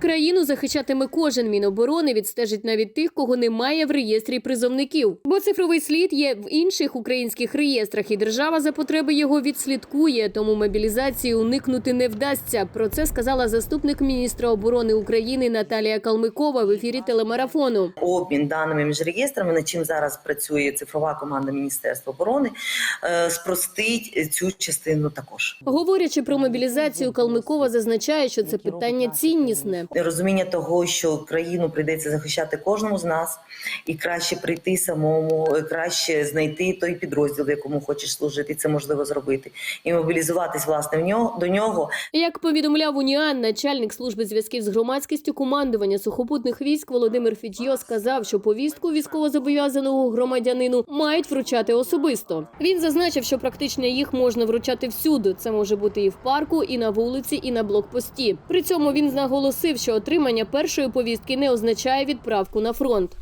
Країну захищатиме кожен міноборони, відстежить навіть тих, кого немає в реєстрі призовників. Бо цифровий слід є в інших українських реєстрах, і держава за потреби його відслідкує. Тому мобілізації уникнути не вдасться. Про це сказала заступник міністра оборони України Наталія Калмикова в ефірі телемарафону. обмін даними між реєстрами, над чим зараз працює цифрова команда Міністерства оборони, е, спростить цю частину також. Говорячи про мобілізацію, Калмикова зазначає, що це питання ціннісне. Розуміння того, що країну прийдеться захищати кожному з нас, і краще прийти самому, е, краще знайти той підрозділ, в якому хочеш служити. Це можливо зробити, і мобілізуватись власне в нього до нього Як повідомляв Уніан, начальник служби зв'язків з громадськістю командування сухопутних військ Володимир Фітьо сказав, що повістку військовозобов'язаного громадянину мають вручати особисто. Він зазначив, що практично їх можна вручати всюди. Це може бути і в парку, і на вулиці, і на блокпості. При цьому він наголосив, що отримання першої повістки не означає відправку на фронт.